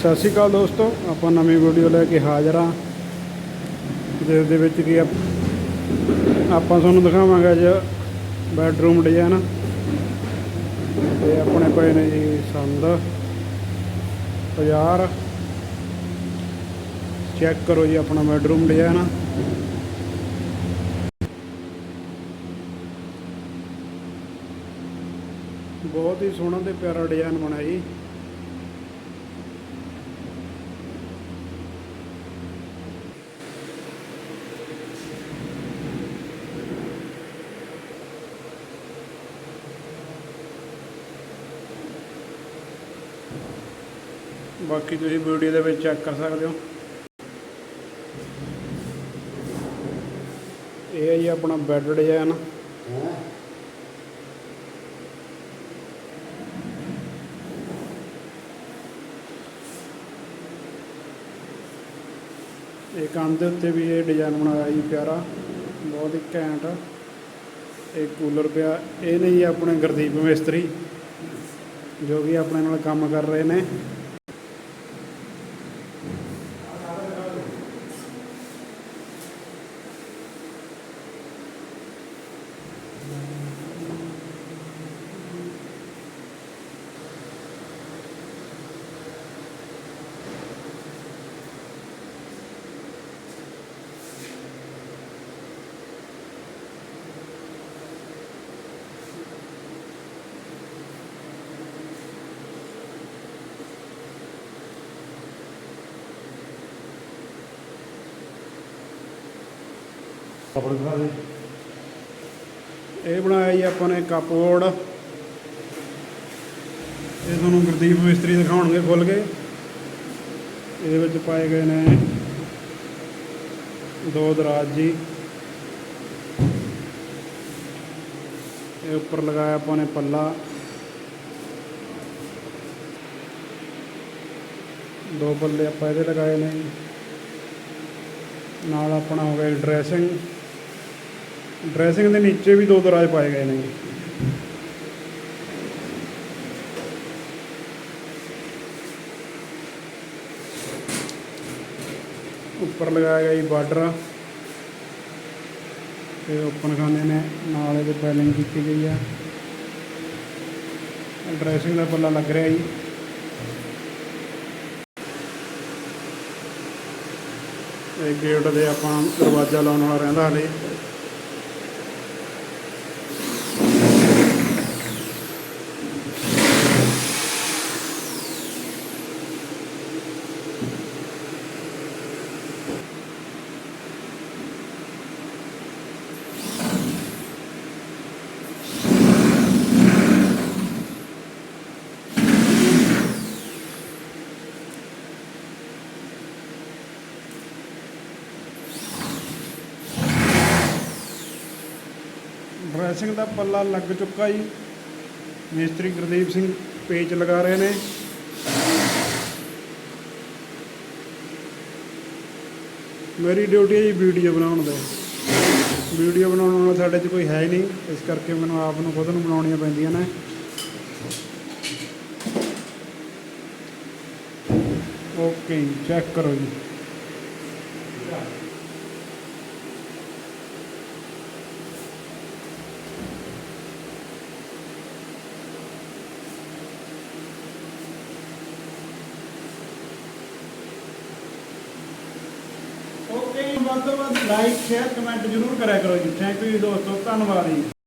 ਸਤਿ ਸ਼੍ਰੀ ਅਕਾਲ ਦੋਸਤੋ, ਆਪਾਂ ਨਵੀਂ ਵੀਡੀਓ ਲੈ ਕੇ ਹਾਜ਼ਰ ਹਾਂ। ਜਿਸ ਦੇ ਵਿੱਚ ਕੀ ਆਪਾਂ ਤੁਹਾਨੂੰ ਦਿਖਾਵਾਂਗੇ ਅੱਜ ਬੈਡਰੂਮ ਡਿਜ਼ਾਈਨ ਤੇ ਆਪਣੇ ਪਏ ਨੇ ਜੀ ਸੰਦ। 50 ਚੈੱਕ ਕਰੋ ਜੀ ਆਪਣਾ ਬੈਡਰੂਮ ਡਿਜ਼ਾਈਨ ਬਹੁਤ ਹੀ ਸੋਹਣਾ ਤੇ ਪਿਆਰਾ ਡਿਜ਼ਾਈਨ ਬਣਾਇਆ ਜੀ। ਬਾਕੀ ਤੁਸੀਂ ਵੀਡੀਓ ਦੇ ਵਿੱਚ ਚੈੱਕ ਕਰ ਸਕਦੇ ਹੋ। ਇਹ ਹੈ ਜੀ ਆਪਣਾ ਬੈੱਡ ਡਿਜ਼ਾਈਨ ਇਹ ਕੰਧ ਦੇ ਉੱਤੇ ਵੀ ਇਹ ਡਿਜ਼ਾਈਨ ਬਣਾਇਆ ਜੀ ਪਿਆਰਾ, ਬਹੁਤ ਹੀ ਘੈਂਟ। ਇਹ ਕੂਲਰ ਪਿਆ, ਇਹ ਨੇ ਜੀ ਆਪਣੇ ਗੁਰਦੀਪ ਮਿਸਤਰੀ, ਜੋ ਕਿ ਆਪਣੇ ਨਾਲ ਕੰਮ ਕਰ ਰਹੇ ਨੇ। ਕੱਪੜੇ ਦਿਖਾ ਦੇ। ਇਹ ਬਣਾਇਆ ਜੀ ਆਪਾਂ ਨੇ ਕੱਪਬੋਰਡ ਇਹ ਤੁਹਾਨੂੰ ਗੁਰਦੀਪ ਮਿਸਤਰੀ ਦਿਖਾਉਣਗੇ ਖੁੱਲ ਕੇ। ਇਹਦੇ ਵਿੱਚ ਪਾਏ ਗਏ ਨੇ ਦੋ ਦਰਾਜ ਜੀ। ਇਹ ਉੱਪਰ ਲਗਾਇਆ ਆਪਾਂ ਨੇ ਪੱਲਾ। ਦੋ ਪੱਲੇ ਆਪਾਂ ਇਹਦੇ ਲਗਾਏ ਨੇ। ਨਾਲ ਆਪਣਾ ਹੋ ਗਿਆ ਡਰੈਸਿੰਗ ਡਰੈਸਿੰਗ ਦੇ ਨੀਚੇ ਵੀ ਦੋ ਦਰਾਜ ਪਾਏ ਗਏ ਨੇ। ਉੱਪਰ ਲਗਾਇਆ ਗਿਆ ਜੀ ਬਾਰਡਰ। ਤੇ ਓਪਨ ਖਾਨੇ ਨੇ, ਨਾਲ ਇਹਦੇ ਪੈਲਿੰਗ ਕੀਤੀ ਗਈ ਆ। ਡਰੈਸਿੰਗ ਦਾ ਪੱਲਾ ਲੱਗ ਰਿਹਾ ਜੀ। ਇਹ ਗੇਟ ਦੇ ਆਪਾਂ ਦਰਵਾਜ਼ਾ ਲਾਉਣ ਵਾਲਾ ਰਹਿੰਦਾ ਹਲੇ। ਡਰੈਸਿੰਗ ਦਾ ਪੱਲਾ ਲੱਗ ਚੁੱਕਾ ਜੀ। ਮਿਸਤਰੀ ਗੁਰਦੀਪ ਸਿੰਘ ਪੇਚ ਲਗਾ ਰਹੇ ਨੇ। ਮੇਰੀ ਡਿਊਟੀ ਹੈ ਜੀ ਵੀਡੀਓ ਬਣਾਉਣ ਦਾ। ਵੀਡੀਓ ਬਣਾਉਣ ਵਾਲਾ ਸਾਡੇ 'ਚ ਕੋਈ ਹੈ ਹੀ ਨਹੀਂ, ਇਸ ਕਰਕੇ ਮੈਨੂੰ ਆਪ ਨੂੰ ਖੁਦ ਨੂੰ ਬਣਾਉਣੀਆਂ ਪੈਂਦੀਆਂ ਨੇ। ਓਕੇ ਚੈੱਕ ਕਰੋ ਜੀ। ਓਕੇ ਵੱਧ ਤੋਂ ਵੱਧ ਲਾਈਕ ਸ਼ੇਅਰ ਕਮੈਂਟ ਜ਼ਰੂਰ ਕਰਿਆ ਕਰੋ ਜੀ। ਥੈਂਕ ਯੂ ਦੋਸਤੋ, ਧੰਨਵਾਦ ਜੀ।